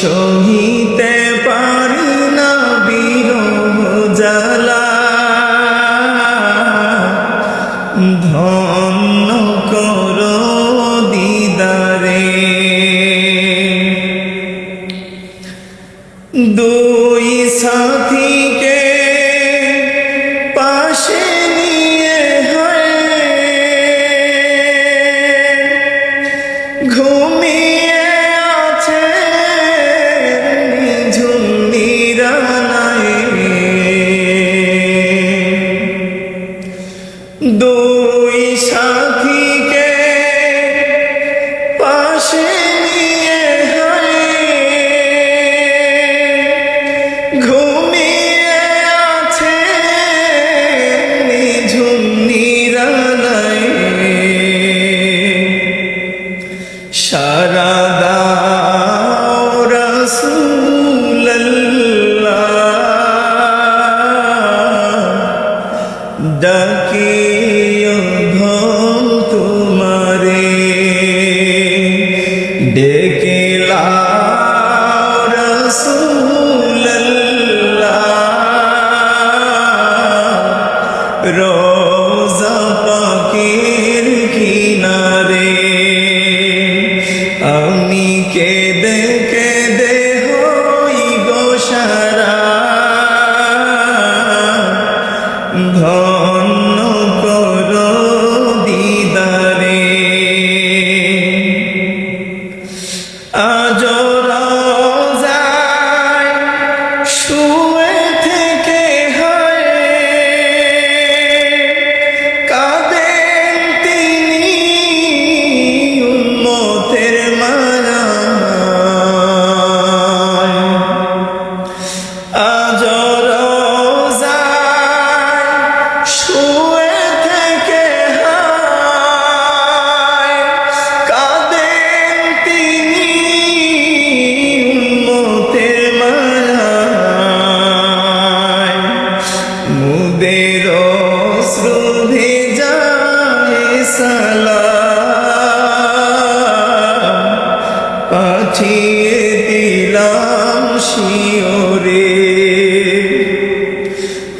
সহিতে পারি না বিরহ জ্বালা। ধন্য কর দিদারে। দুই সাথীকে সাথীকে রোজা পাকের কিনারে। আমি কেঁদে কেঁদে ধন্য করো দিদারে। আজ সালাম পাঠিয়ে দিলাম শিওরে।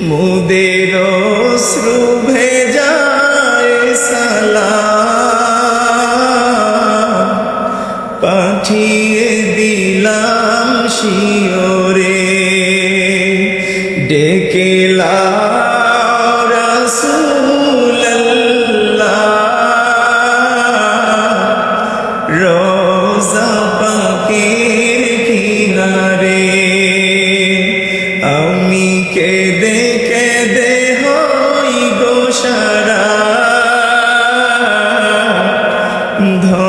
মুদের অশ্রু ভেজায় সালাম পাঠিয়ে দিলাম শিওরে। ডেকে বন্ধু